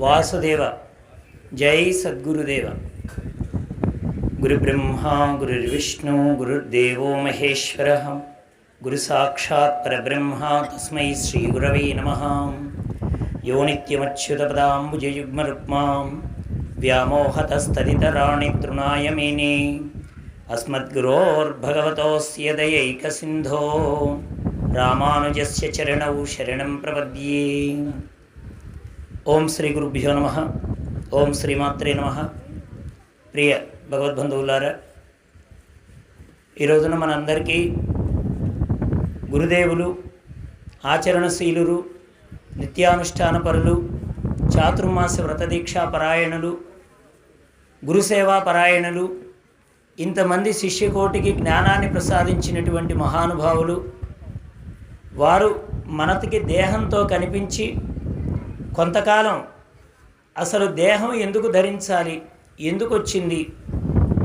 వాసుదేవ. జై సద్గురుదేవ. గురుబ్రహ్మ గురుర్విష్ణు గురుర్దేవో మహేశ్వర. గురు సాక్షాత్ పరబ్రహ్మ తస్మై శ్రీ గురవే నమ. యో నిత్యమచ్యుతపదాంబుజయుగ్మరుక్మాం. వ్యామోహతస్తదితరాణి తృణాయ మేనే. అస్మద్గురోర్భగవతోస్య దయైకసింధో. రామానుజస్య చరణౌ శరణం ప్రపద్యే ఓం శ్రీ గురుభ్యో నమ. ఓం శ్రీమాత్రే నమ. ప్రియ భగవద్బంధువులారా ఈ రోజున మనందరికీ గురుదేవులు ఆచరణశీలురు నిత్యానుష్ఠాన పరులు చాతుర్మాస వ్రతదీక్షా పరాయణులు గురుసేవా పరాయణులు ఇంతమంది శిష్యకోటికి జ్ఞానాన్ని ప్రసాదించినటువంటి మహానుభావులు వారు మనతికి దేహంతో కనిపించి కొంతకాలం అసలు దేహం ఎందుకు ధరించాలి? ఎందుకు వచ్చింది?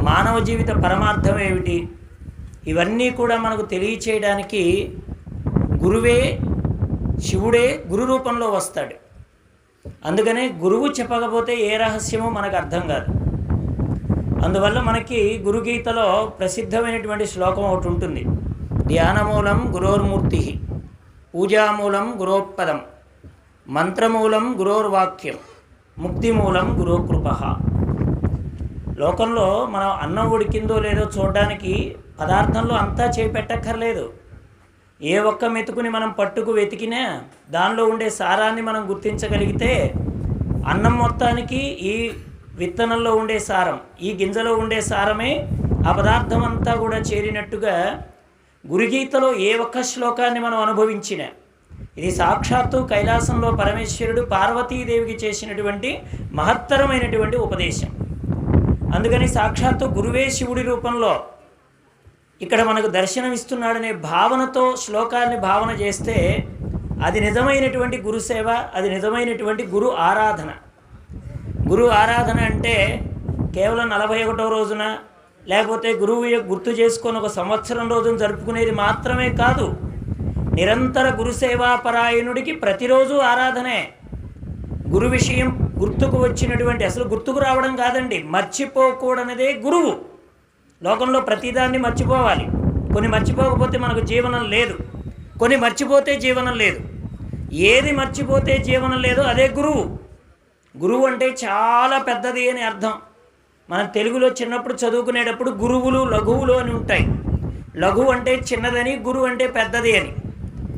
మానవ జీవిత పరమార్థం ఏమిటి? ఇవన్నీ కూడా మనకు తెలియచేయడానికి గురువే శివుడే గురు రూపంలో వస్తాడు. అందుకనే గురువు చెప్పకపోతే ఏ రహస్యమో మనకు అర్థం కాదు. అందువల్ల మనకి గురుగీతలో ప్రసిద్ధమైనటువంటి శ్లోకం ఒకటి ఉంటుంది. ధ్యానమూలం గురోర్మూర్తి పూజామూలం గురోత్పదం. మంత్రమూలం గురోర్వాక్యం ముక్తిమూలం గురోకృప. లోకంలో మనం అన్నం ఉడికిందో లేదో చూడడానికి పదార్థంలో అంతా చేపెట్టక్కర్లేదు. ఏ ఒక్క మెతుకుని మనం పట్టుకు వెతికినా దానిలో ఉండే సారాన్ని మనం గుర్తించగలిగితే అన్నం మొత్తానికి ఈ విత్తనంలో ఉండే సారం ఈ గింజలో ఉండే సారమే ఆ పదార్థం అంతా కూడా చేరినట్టుగా గురుగీతలో ఏ ఒక్క శ్లోకాన్ని మనం అనుభవించినా ఇది సాక్షాత్తు కైలాసంలో పరమేశ్వరుడు పార్వతీదేవికి చేసినటువంటి మహత్తరమైనటువంటి ఉపదేశం. అందుకని సాక్షాత్తు గురువే శివుడి రూపంలో ఇక్కడ మనకు దర్శనమిస్తున్నాడనే భావనతో శ్లోకాన్ని భావన చేస్తే అది నిజమైనటువంటి గురుసేవ అది నిజమైనటువంటి గురు ఆరాధన. గురు ఆరాధన అంటే కేవలం నలభై ఒకటో రోజున లేకపోతే గురువు గుర్తు చేసుకొని ఒక సంవత్సరం రోజున జరుపుకునేది మాత్రమే కాదు నిరంతర గురుసేవాపరాయణుడికి ప్రతిరోజు ఆరాధనే. గురు విషయం గుర్తుకు వచ్చినటువంటి అసలు గుర్తుకు రావడం కాదండి మర్చిపోకూడనిదే గురువు. లోకంలో ప్రతిదాన్ని మర్చిపోవాలి. కొన్ని మర్చిపోకపోతే మనకు జీవనం లేదు. కొన్ని మర్చిపోతే జీవనం లేదు. ఏది మర్చిపోతే జీవనం లేదో అదే గురువు. గురువు అంటే చాలా పెద్దది అని అర్థం. మనం తెలుగులో చిన్నప్పుడు చదువుకునేటప్పుడు గురువులు లఘువులు అని ఉంటాయి. లఘువు అంటే చిన్నదని గురువు అంటే పెద్దది అని.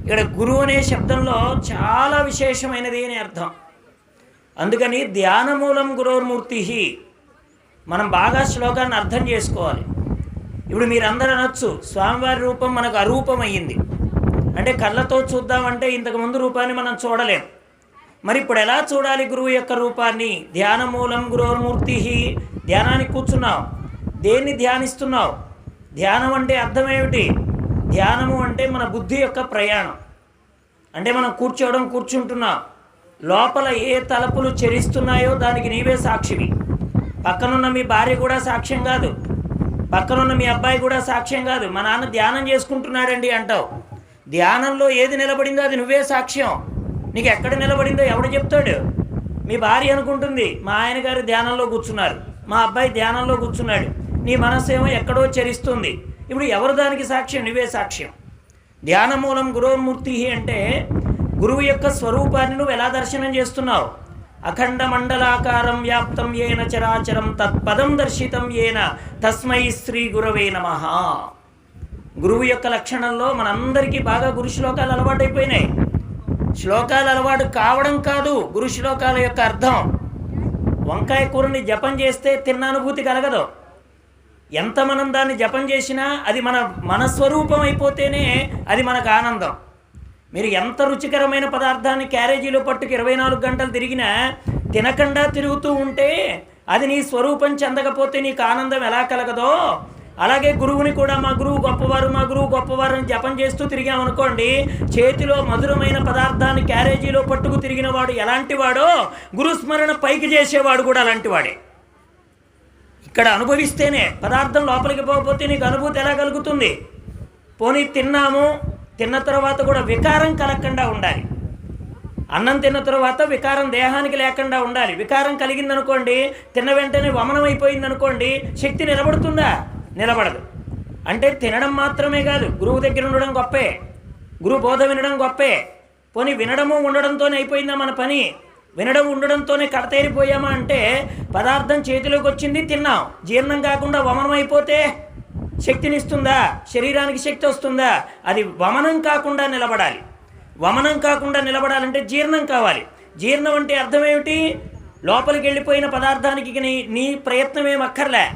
ఇక్కడ గురువు అనే శబ్దంలో చాలా విశేషమైనది అని అర్థం. అందుకని ధ్యానమూలం గురోర్మూర్తి మనం బాగా శ్లోకాన్ని అర్థం చేసుకోవాలి. ఇప్పుడు మీరందరూ అనొచ్చు స్వామివారి రూపం మనకు అరూపమయ్యింది. అంటే కళ్ళతో చూద్దామంటే ఇంతకుముందు రూపాన్ని మనం చూడలేం. మరి ఇప్పుడు ఎలా చూడాలి గురువు యొక్క రూపాన్ని? ధ్యానమూలం గురోర్మూర్తి ధ్యానానికి కూర్చున్నావు. దేన్ని ధ్యానిస్తున్నావు? ధ్యానం అంటే అర్థం ఏమిటి? ధ్యానము అంటే మన బుద్ధి యొక్క ప్రయాణం. అంటే మనం కూర్చోవడం కూర్చుంటున్నాం. లోపల ఏ తలపులు చెరిస్తున్నాయో దానికి నీవే సాక్షివి. పక్కనున్న మీ భార్య కూడా సాక్ష్యం కాదు. పక్కనున్న మీ అబ్బాయి కూడా సాక్ష్యం కాదు. మా నాన్న ధ్యానం చేసుకుంటున్నాడండి అంటావు. ధ్యానంలో ఏది నిలబడిందో అది నువ్వే సాక్ష్యం. నీకు ఎక్కడ నిలబడిందో ఎవడు చెప్తాడు? మీ భార్య అనుకుంటుంది మా ఆయన గారు ధ్యానంలో కూర్చున్నారు. మా అబ్బాయి ధ్యానంలో కూర్చున్నాడు. నీ మనస్సు ఏమో ఎక్కడో చరిస్తుంది. ఇప్పుడు ఎవరు దానికి సాక్ష్యం? నువ్వే సాక్ష్యం. ధ్యానమూలం గురోమూర్తి అంటే గురువు యొక్క స్వరూపాన్ని నువ్వు ఎలా దర్శనం చేస్తున్నావు? అఖండ మండలాకారం వ్యాప్తం ఏన చరాచరం తత్పదం దర్శితం ఏన తస్మై శ్రీ గురవే నమ. గురువు యొక్క లక్షణంలో మనందరికీ బాగా గురు శ్లోకాలు అలవాటైపోయినాయి. శ్లోకాలు అలవాటు కావడం కాదు గురు శ్లోకాల యొక్క అర్థం. వంకాయ కూరని జపం చేస్తే తిన్న అనుభూతి కలగదు. ఎంత మనం దాన్ని జపం చేసినా అది మన మన స్వరూపం అయిపోతేనే అది మనకు ఆనందం. మీరు ఎంత రుచికరమైన పదార్థాన్ని క్యారేజీలో పట్టుకు ఇరవై నాలుగు గంటలు తిరిగినా తినకుండా తిరుగుతూ ఉంటే అది నీ స్వరూపం చెందకపోతే నీకు ఆనందం ఎలా కలగదో? అలాగే గురువుని కూడా మా గురువు గొప్పవారు మా గురువు గొప్పవారు అని జపం చేస్తూ తిరిగామనుకోండి చేతిలో మధురమైన పదార్థాన్ని క్యారేజీలో పట్టుకు తిరిగిన వాడు ఎలాంటి వాడో? గురుస్మరణ పైకి చేసేవాడు కూడా అలాంటి వాడే. ఇక్కడ అనుభవిస్తేనే పదార్థం లోపలికి పోకపోతే నీకు అనుభూతి ఎలా కలుగుతుంది? పోనీ తిన్నాము తిన్న తర్వాత కూడా వికారం కలగకుండా ఉండాలి. అన్నం తిన్న తర్వాత వికారం దేహానికి లేకుండా ఉండాలి. వికారం కలిగిందనుకోండి తిన్న వెంటనే వమనం అయిపోయిందనుకోండి శక్తి నిలబడుతుందా? నిలబడదు. అంటే తినడం మాత్రమే కాదు గురువు దగ్గర ఉండడం గొప్పే. గురు బోధ వినడం గొప్పే. పోనీ వినడము ఉండడంతోనే అయిపోయిందా మన పని? వినడం ఉండడంతోనే కడతేరిపోయామా అంటే పదార్థం చేతిలోకి వచ్చింది తిన్నాం. జీర్ణం కాకుండా వమనం అయిపోతే శక్తినిస్తుందా? శరీరానికి శక్తి వస్తుందా? అది వమనం కాకుండా నిలబడాలి. వమనం కాకుండా నిలబడాలంటే జీర్ణం కావాలి. జీర్ణం అంటే అర్థం ఏమిటి? లోపలికి వెళ్ళిపోయిన పదార్థానికి నీ నీ ప్రయత్నం ఏమక్కర్లే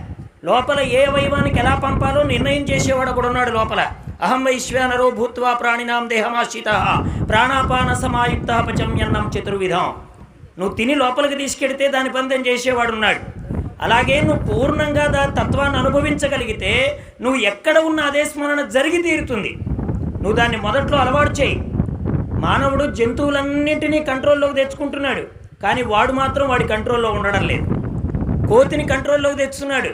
లోపల ఏ అవయవానికి ఎలా పంపాలో నిర్ణయం చేసేవాడు కూడా ఉన్నాడు లోపల. అహం వైశ్వానరో భూత్వా ప్రాణినాం దేహమాశ్రిత. ప్రాణాపాన సమాయుక్త పచమ్యన్నం చతుర్విధం. నువ్వు తిని లోపలికి తీసుకెడితే దాని పందెం చేసేవాడు ఉన్నాడు అలాగే నువ్వు పూర్ణంగా దా తత్వాన్ని అనుభవించగలిగితే నువ్వు ఎక్కడ ఉన్న అదే స్మరణ జరిగి తీరుతుంది. నువ్వు దాన్ని మొదట్లో అలవాటు చేయి. మానవుడు జంతువులన్నింటినీ కంట్రోల్లోకి తెచ్చుకుంటున్నాడు కానీ వాడు మాత్రం వాడి కంట్రోల్లో ఉండడం లేదు. కోతిని కంట్రోల్లోకి తెచ్చుతున్నాడు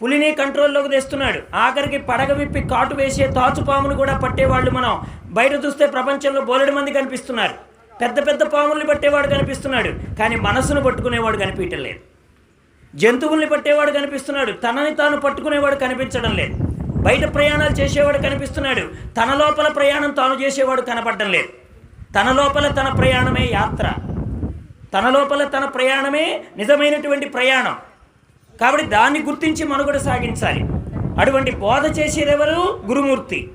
పులిని కంట్రోల్లోకి తెస్తున్నాడు. ఆఖరికి పడగ విప్పి కాటు వేసే తాచుపామును కూడా పట్టేవాళ్ళు మనం. బయట చూస్తే ప్రపంచంలో బోలెడు మంది కనిపిస్తున్నారు. పెద్ద పెద్ద పాముల్ని పట్టేవాడు కనిపిస్తున్నాడు కానీ మనసును పట్టుకునేవాడు కనిపించడం లేదు. జంతువుల్ని పట్టేవాడు కనిపిస్తున్నాడు తనని తాను పట్టుకునేవాడు కనిపించడం లేదు. బయట ప్రయాణాలు చేసేవాడు కనిపిస్తున్నాడు తన లోపల ప్రయాణం తాను చేసేవాడు కనపడడం లేదు. తన లోపల తన ప్రయాణమే యాత్ర. తన లోపల తన ప్రయాణమే నిజమైనటువంటి ప్రయాణం. కాబట్టి దాన్ని గుర్తించి మనుగడ సాగించాలి. అటువంటి బోధ చేసేదెవరు గురుమూర్తి.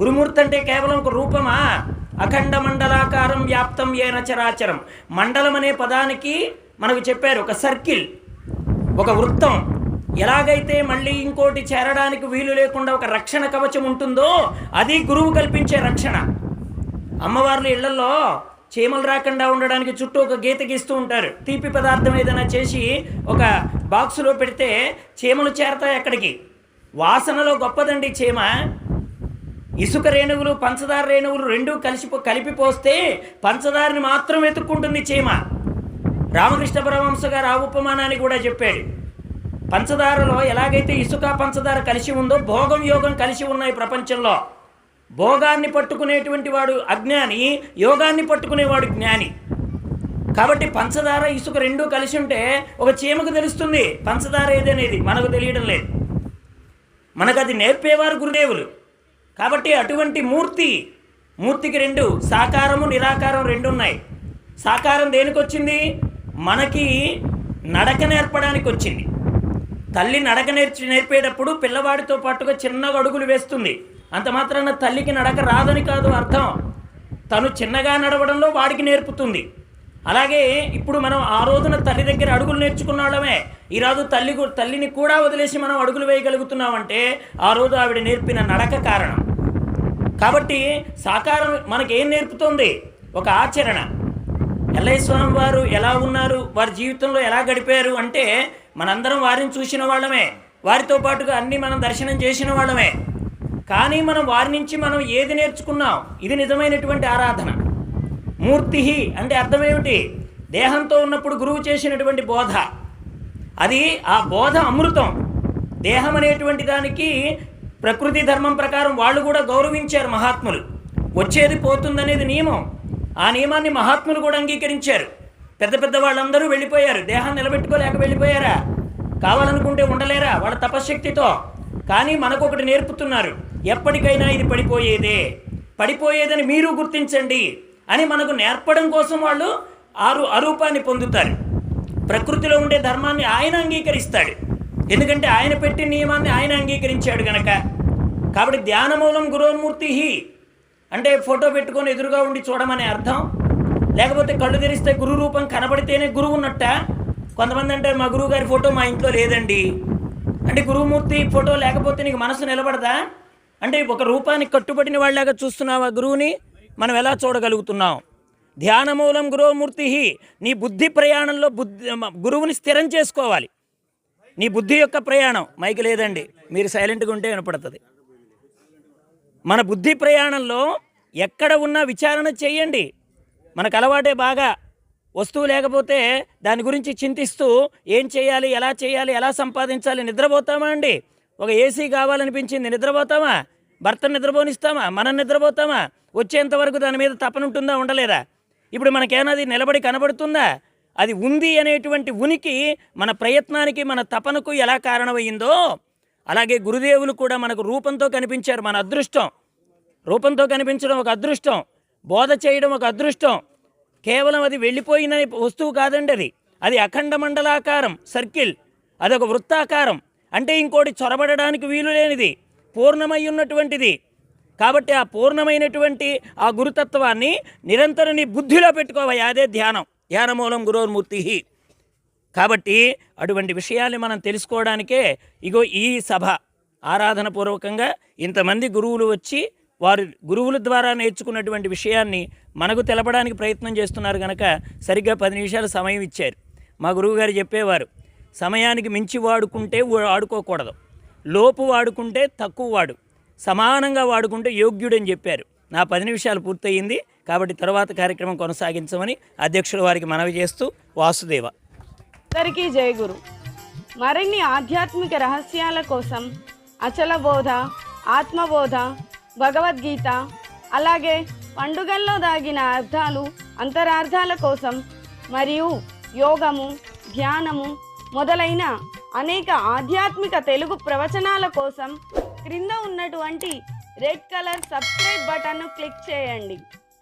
గురుమూర్తి అంటే కేవలం ఒక రూపమా? అఖండ మండలాకారం వ్యాప్తం ఏన చరాచరం. మండలం అనే పదానికి మనకు చెప్పారు ఒక సర్కిల్ ఒక వృత్తం. ఎలాగైతే మళ్ళీ ఇంకోటి చేరడానికి వీలు లేకుండా ఒక రక్షణ కవచం ఉంటుందో అది గురువు కల్పించే రక్షణ. అమ్మవార్ల ఇళ్ళలో చీమలు రాకుండా ఉండడానికి చుట్టూ ఒక గీత గీస్తూ ఉంటారు. తీపి పదార్థం ఏదైనా చేసి ఒక బాక్సులో పెడితే చీమలు చేరతాయి అక్కడికి. వాసనలో గొప్పదండి చీమ. ఇసుక రేణువులు పంచదార రేణువులు రెండూ కలిసి కలిపి పోస్తే పంచదారని మాత్రం వెతుక్కుంటుంది చీమ. రామకృష్ణ పరమహంస గారు ఆ ఉపమానాన్ని కూడా చెప్పాడు. పంచదారలో ఎలాగైతే ఇసుక పంచదార కలిసి ఉందో భోగం యోగం కలిసి ఉన్నాయి ప్రపంచంలో. భోగాన్ని పట్టుకునేటువంటి వాడు అజ్ఞాని యోగాన్ని పట్టుకునేవాడు జ్ఞాని. కాబట్టి పంచదార ఇసుక రెండూ కలిసి ఉంటే ఒక చీమకు తెలుస్తుంది పంచదార ఏదనేది. మనకు తెలియడం లేదు. మనకు అది నేర్పేవారు గురుదేవులు. కాబట్టి అటువంటి మూర్తి మూర్తికి రెండు సాకారము నిరాకారం రెండు ఉన్నాయి. సాకారం దేనికి వచ్చింది మనకి నడక నేర్పడానికి వచ్చింది తల్లి నడక నేర్చి నేర్పేటప్పుడు పిల్లవాడితో పాటుగా చిన్నగా అడుగులు వేస్తుంది. అంత మాత్రాన తల్లికి నడక రాదని కాదు అర్థం. తను చిన్నగా నడవడంలో వాడికి నేర్పుతుంది. అలాగే ఇప్పుడు మనం ఆ రోజున తల్లి దగ్గర అడుగులు నేర్చుకున్నాడమే ఈరోజు తల్లి తల్లిని కూడా వదిలేసి మనం అడుగులు వేయగలుగుతున్నామంటే ఆ రోజు ఆవిడ నేర్పిన నడక కారణం. కాబట్టి సాకారం మనకి ఏం నేర్పుతుంది? ఒక ఆచరణ. ఎల్లయ్య స్వామి వారు ఎలా ఉన్నారు? వారి జీవితంలో ఎలా గడిపారు? అంటే మనందరం వారిని చూసిన వాళ్ళమే. వారితో పాటుగా అన్నీ మనం దర్శనం చేసిన వాళ్ళమే. కానీ మనం వారి నుంచి మనం ఏది నేర్చుకున్నాం? ఇది నిజమైనటువంటి ఆరాధన. మూర్తి అంటే అర్థం ఏమిటి? దేహంతో ఉన్నప్పుడు గురువు చేసినటువంటి బోధ. అది ఆ బోధ అమృతం. దేహం అనేటువంటి దానికి ప్రకృతి ధర్మం ప్రకారం వాళ్ళు కూడా గౌరవించారు మహాత్ములు. వచ్చేది పోతుందనేది నియమం. ఆ నియమాన్ని మహాత్ములు కూడా అంగీకరించారు. పెద్ద పెద్ద వాళ్ళందరూ వెళ్ళిపోయారు. దేహాన్ని నిలబెట్టుకోలేక వెళ్ళిపోయారా? కావాలనుకుంటే ఉండలేరా? వాళ్ళ తపశ్శక్తితో. కానీ మనకొకటి నేర్పుతున్నారు. ఎప్పటికైనా ఇది పడిపోయేదే. పడిపోయేదని మీరు గుర్తించండి అని మనకు నేర్పడం కోసం వాళ్ళు ఆరు అరూపాన్ని పొందుతారు. ప్రకృతిలో ఉండే ధర్మాన్ని ఆయన అంగీకరిస్తాడు. ఎందుకంటే ఆయన పెట్టిన నియమాన్ని ఆయన అంగీకరించాడు గనక. కాబట్టి ధ్యానమూలం గురోన్మూర్తి అంటే ఫోటో పెట్టుకొని ఎదురుగా ఉండి చూడమనే అర్థం. లేకపోతే కళ్ళు తెరిస్తే గురు రూపం కనబడితేనే గురువు ఉన్నట్ట? కొంతమంది అంటే మా గురువు గారి ఫోటో మా ఇంట్లో లేదండి. అంటే గురువుమూర్తి ఫోటో లేకపోతే నీకు మనసు నిలబడదా? అంటే ఒక రూపానికి కట్టుబడిన వాళ్ళలాగా చూస్తున్నావా గురువుని? మనం ఎలా చూడగలుగుతున్నాం? ధ్యానమూలం గురువమూర్తి నీ బుద్ధి ప్రయాణంలో బుద్ధి గురువుని స్థిరం చేసుకోవాలి. నీ బుద్ధి యొక్క ప్రయాణం మైక్ లేదండి మీరు సైలెంట్గా ఉంటే వినపడుతుంది. మన బుద్ధి ప్రయాణంలో ఎక్కడ ఉన్నా విచారణ చేయండి. మనకు అలవాటే బాగా వస్తువు లేకపోతే దాని గురించి చింతిస్తూ ఏం చేయాలి ఎలా చేయాలి ఎలా సంపాదించాలి నిద్రపోతామా అండి? ఒక ఏసీ కావాలనిపించింది నిద్రపోతామా? భర్తను నిద్రపోనిస్తామా? మనం నిద్రపోతామా? వచ్చేంత వరకు దాని మీద తపన ఉంటుందా ఉండలేదా? ఇప్పుడు మనకేనది నిలబడి కనబడుతుందా? అది ఉంది అనేటువంటి ఉనికి మన ప్రయత్నానికి మన తపనకు ఎలా కారణమయ్యిందో అలాగే గురుదేవులు కూడా మనకు రూపంతో కనిపించారు మన అదృష్టం. రూపంతో కనిపించడం ఒక అదృష్టం. బోధ చేయడం ఒక అదృష్టం. కేవలం అది వెళ్ళిపోయిన వస్తువు కాదండి అది. అది అఖండ మండలాకారం సర్కిల్. అదొక వృత్తాకారం. అంటే ఇంకోటి చొరబడడానికి వీలు లేనిది పూర్ణమై ఉన్నటువంటిది కాబట్టి ఆ పూర్ణమైనటువంటి ఆ గురుతత్వాన్ని నిరంతరం నీ బుద్ధిలో పెట్టుకోవాలి అదే ధ్యానం. ధ్యానమూలం గురోర్మూర్తి. కాబట్టి అటువంటి విషయాల్ని మనం తెలుసుకోవడానికే ఇగో ఈ సభ ఆరాధన పూర్వకంగా ఇంతమంది గురువులు వచ్చి వారు గురువుల ద్వారా నేర్చుకున్నటువంటి విషయాన్ని మనకు తెలపడానికి ప్రయత్నం చేస్తున్నారు కనుక సరిగ్గా పది నిమిషాలు సమయం ఇచ్చారు. మా గురువుగారు చెప్పేవారు సమయానికి మించి వాడుకుంటే వాడుకోకూడదు. లోపు వాడుకుంటే తక్కువ వాడు. సమానంగా వాడుకుంటే యోగ్యుడని చెప్పారు. నా పది నిమిషాలు పూర్తయింది. కాబట్టి తర్వాత కార్యక్రమం కొనసాగించమని అధ్యక్షుల వారికి మనవి చేస్తూ వాసుదేవ. అందరికీ జయగురు మరిన్ని ఆధ్యాత్మిక రహస్యాల కోసం అచల బోధ ఆత్మబోధ భగవద్గీత అలాగే పండుగల్లో దాగిన అర్థాలు అంతరార్థాల కోసం మరియు యోగము ధ్యానము మొదలైన అనేక ఆధ్యాత్మిక తెలుగు ప్రవచనాల కోసం క్రింద ఉన్నటువంటి రెడ్ కలర్ సబ్స్క్రైబ్ బటన్ను క్లిక్ చేయండి.